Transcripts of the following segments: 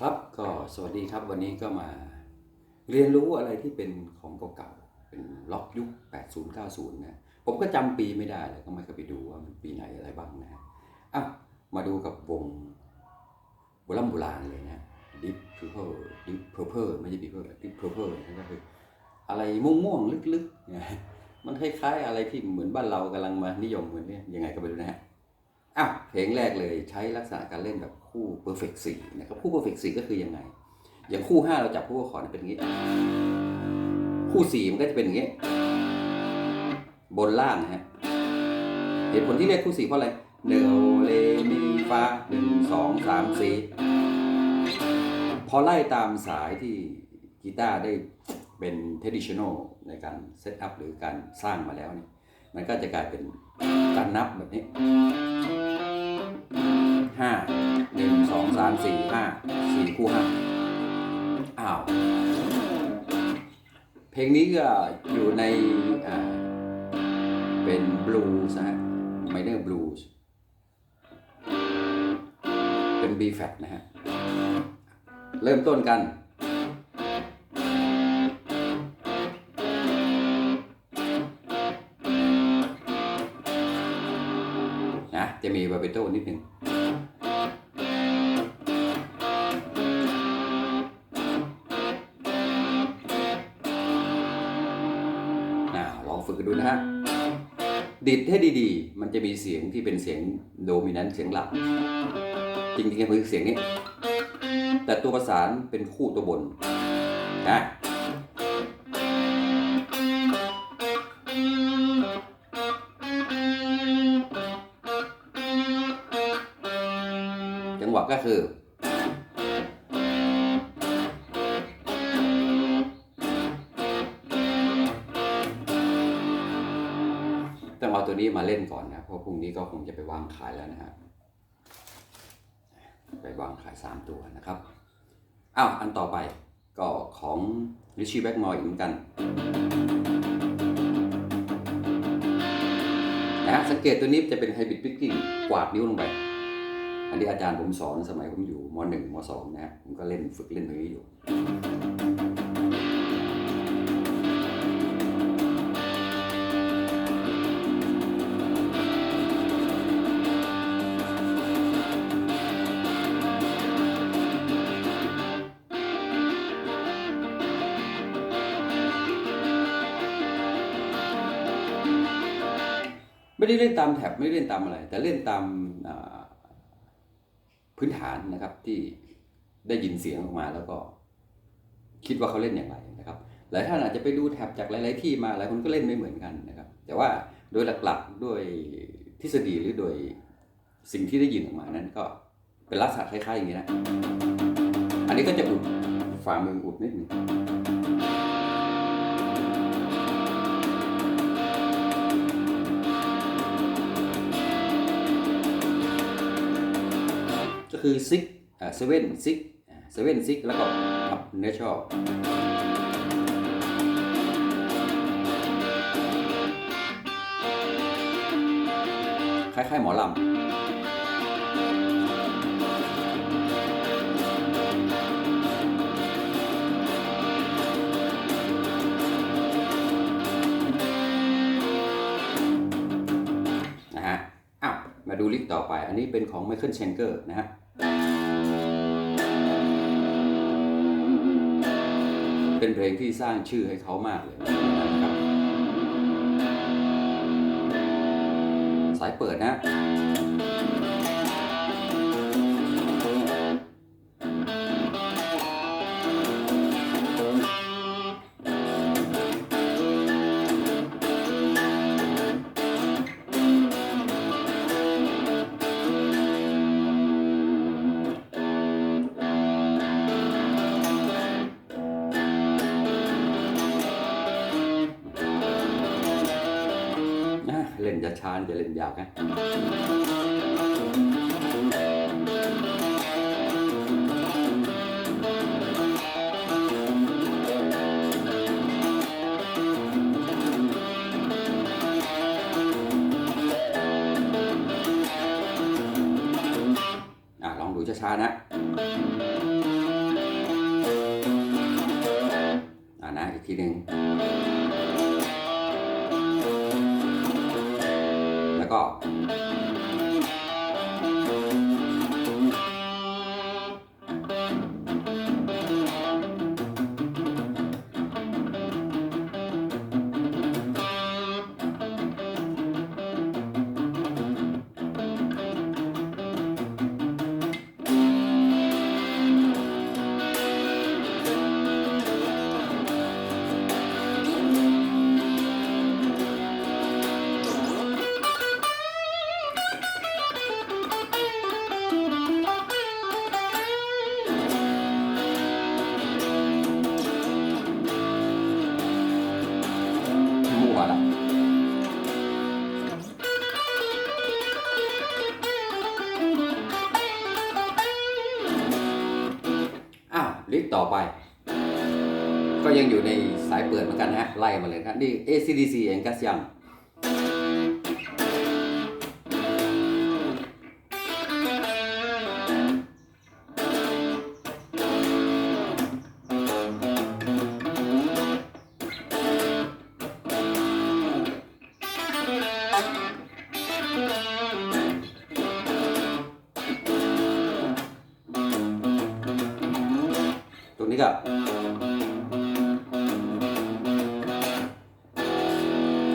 ครับก็สวัสดีครับวันนี้ก็มาเรียนรู้อะไรที่เป็นของเก่าๆเป็นล็อกยุค 80 90 นะ ผมก็จำปีไม่ได้เลยก็ไม่เคยไปดูว่ามันปีไหนอะไรบ้างนะฮะอะมาดูกับวงโบราณโบราณเลยนะดิฟเพอร์เพอร์ดิฟเพอร์เพอร์ไม่ใช่ดิฟเพอร์ดิฟเพอร์เพอร์ก็คืออะไรม่วงๆลึกๆนะมันคล้ายๆอะไรที่เหมือนบ้านเรากำลังมานิยมเหมือนนี้ยังไงก็ไม่รู้นะฮะ อะเพลงแรกเลยใช้ลักษณะการเล่นแบบคู่ perfect 4นะครับคู่ perfect 4ก็คือยังไง อย่างคู่ 5 เราจับคู่คอร์ดเป็นอย่างนี้ คู่ 4 มันก็จะเป็นอย่างนี้ บนล่างนะฮะเหตุผลที่เรียกคู่ 4 เพราะอะไรเนโอเลมีฟาหนึ่งสองสามสี่พอไล่ตามสายที่กีตาร์ได้เป็น traditional ในการเซตอัพหรือการสร้างมาแล้วเนี่ยมันก็จะกลายเป็น การนับแบบนี้ห้าหนึ่งสองสามสี่ห้าสี่คู่ห้าอ้าว เพลงนี้ก็อยู่ในเป็นบลูส์นะฮะไมเนอร์บลูส์เป็น B flat นะฮะ เริ่มต้นกัน โต้นิดหนึ่งลองฝึกกันดูนะฮะ ดิดให้ดีๆ มันจะมีเสียงที่เป็นเสียงโดมินันเสียงหลัก จริงๆคือเสียงนี้ แต่ตัวประสานเป็นคู่ตัวบนนะ ต้องเอาตัวนี้มาเล่นก่อนนะเพราะพรุ่งนี้ก็คงจะไปวางขายแล้วนะฮะไปวางขาย 3 ตัวนะครับอ้าวอันต่อไปก็ของ Richie Blackmore อีกเหมือนกันนะฮะสังเกตตัวนี้จะเป็น Hybrid Picking กวาดนิ้วลงไป อันนี้อาจารย์ผมสอนสมัยผมอยู่ม .1 ม .2 นะฮะผมก็เล่นฝึกเล่นตัวนี้อยู่ ไม่ได้เล่นตามแท็บไม่ได้เล่นตามอะไร แต่เล่นตามาพื้นฐานนะครับที่ได้ยินเสียงออกมาแล้วก็ คิดว่าเขาเล่นอย่างไรนะครับ หลายท่านอาจจะไปดูแท็บจากหลาย ๆ ที่มาหลายคนก็เล่นไม่เหมือนกันนะครับ แต่ว่าโดยหลักๆด้วยทฤษฎีหรือโดยสิ่งที่ได้ยินออกมานั้นก็เป็นลักษณะคล้ายๆอย่างนี้นะ อันนี้ก็จะอุดฝ่ามืออุดนิดหนึง ก็คือซิกเซเว่นซิกเซเว่นซิกแล้วก็อัพเนเชอร์คล้ายๆ หมอลำนะฮะอ้าวมาดูลิกต่อไป อันนี้เป็นของไมเคิลเชนเกอร์นะฮะ เป็นเพลงที่สร้างชื่อให้เขามากเลยนะครับสายเปิดนะ นช้าๆจะเล่นยากนะลองดูช้านะอ่านะอีกทีหนึ่ง แไป ก็ยังอยู่ในสายเปิดเหมือนกันนะฮะไล่มาเลยครับนี่ ACDC เองกัสยัง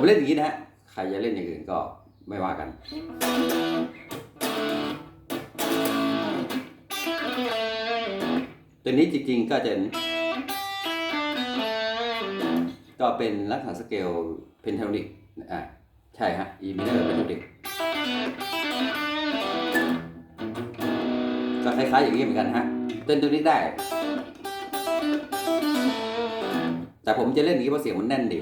ผมเล่นอย่างนี้นะฮะ ใครจะเล่นอย่างอื่นก็ไม่ว่ากัน ตัวนี้จริงๆก็จะก็เป็นลักษณะสเกลเพนทาโทนิกอะใช่ฮะ E minor pentatonic ก็คล้ายๆอย่างนี้เหมือนกันฮะเต้นตัวนี้ได้ แต่ผมจะเล่นอย่างนี้เพราะเสียงมันแน่นดี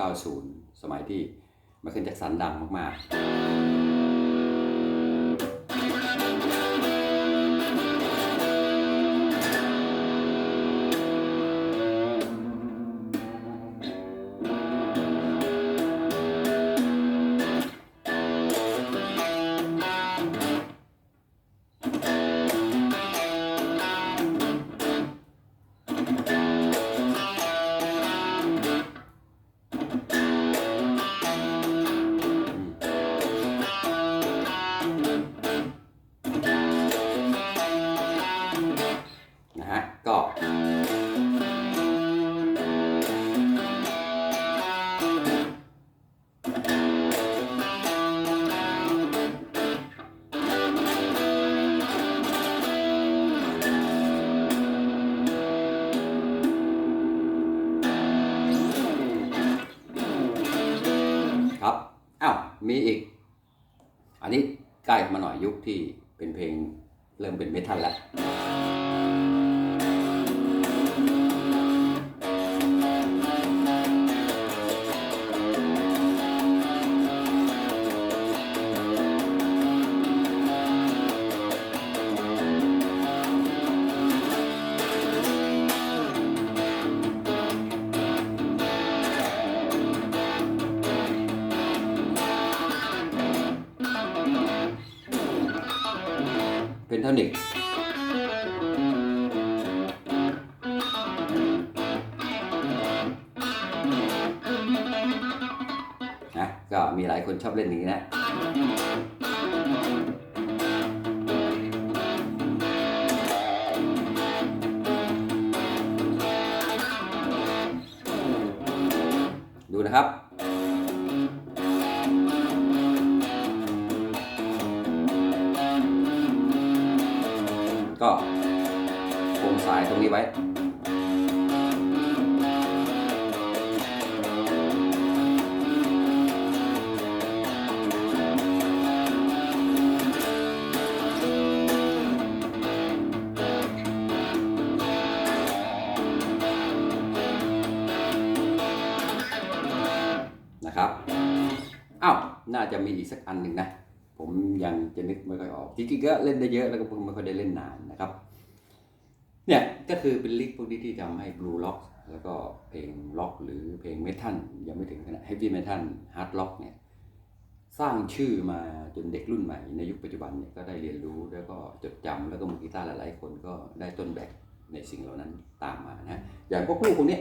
90 สมัยที่มเคิลแจ็คสันดังมากๆ มีอีก อันนี้ใกล้มาหน่อยยุคที่เป็นเพลงเริ่มเป็นเมทัลแล้ว ท่านิกนะก็มีหลายคนชอบเล่นอย่างนี้นะ ก็คงสายตรงนี้ไว้ นะครับ อ้าว น่าจะมีอีกสักอันหนึ่งนะ ผมยังจะนึกไม่ค่อยออกจริงๆก็เล่นได้เยอะแล้วก็ไม่ค่อยได้เล่นนานนะครับเนี่ยก็คือเป็นลิกพวกนี้ที่ทำให้บลูล็อกแล้วก็เพลงล็อกหรือเพลงเมทัลยังไม่ถึงขนาดเฮฟวี่เมทัลฮาร์ดล็อกเนี่ยสร้างชื่อมาจนเด็กรุ่นใหม่ในยุคปัจจุบันเนี่ยก็ได้เรียนรู้แล้วก็จดจำแล้วก็มือกีตาร์หลายๆคนก็ได้ต้นแบบในสิ่งเหล่านั้นตามมานะอย่างพวกลูกพวกนี้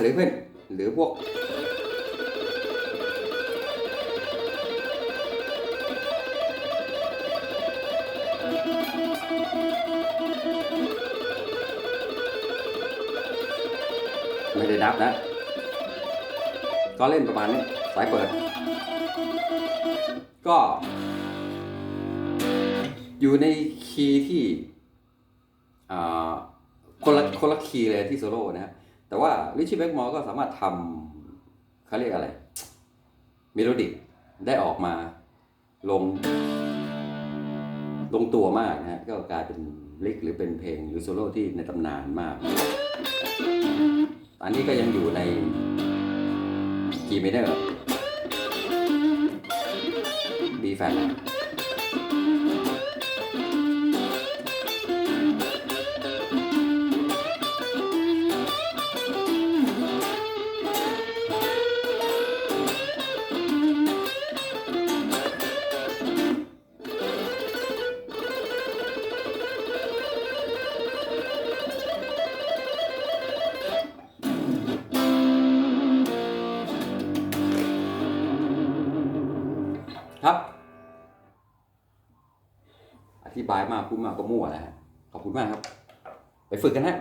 หรือเพื่อนหรือพวกไม่ได้นับนะ ก็เล่นประมาณนี้ สายเปิด ก็ อยู่ในคีย์ที่คนละคนละคีย์เลยที่โซโล่นะฮะ แต่ว่าริชี่แบ็กมอร์ก็สามารถทำเขาเรียกอะไรเมโลดิกได้ออกมาลง ลงตัวมากนะฮะก็กลายเป็นลิกหรือเป็นเพลงหรือโซโล่ที่ในตำนานมาก อันนี้ก็ยังอยู่ในคีเมเนอร์บีแฟนายมากพูดมากก็มั่วแล้วฮะขอบคุณมากครับ ไปฝึกกันฮะ